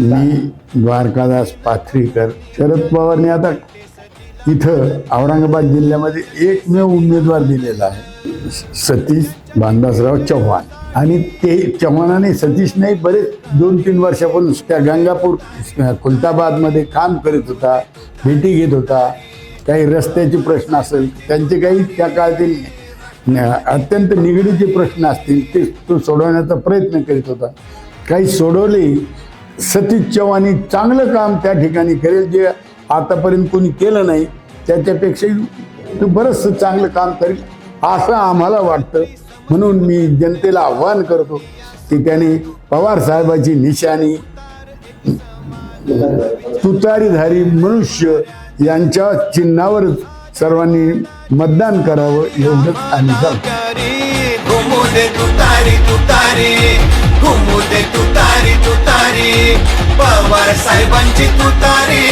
मी द्वारकादास पाथरीकर शरद पवारने आता इथं औरंगाबाद जिल्ह्यामध्ये एकमेव उमेदवार दिलेला आहे. सतीश बांदासराव चव्हाण. आणि ते चव्हाणाने सतीश नाही बरेच दोन तीन वर्षापासून त्या गंगापूर खुलताबादमध्ये काम करीत होता भेटी घेत होता. काही रस्त्याचे प्रश्न असेल त्यांचे काही त्या काळातील अत्यंत निगडीचे प्रश्न असतील ते तो सोडवण्याचा प्रयत्न करीत होता. काही सोडवले सतीश चव्हाणी चांगलं काम त्या ठिकाणी करेल जे आतापर्यंत कोणी केलं नाही त्याच्यापेक्षाही तो बरंचसं चांगलं काम करेल असं आम्हाला वाटतं. म्हणून मी जनतेला आव्हान करतो की त्याने पवार साहेबाची निशाणी तुतारीधारी मनुष्य यांच्या चिन्हावर सर्वांनी मतदान करावं एवढंच आम्ही सांगतो. साहेबांची तुतारी.